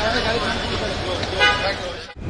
頑張れ。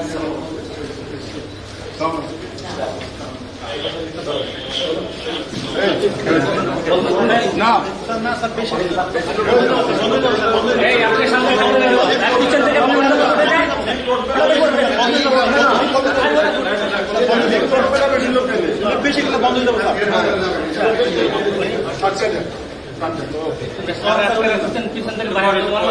আচ্ছা আচ্ছা পিছন থেকে বাইরে তোমার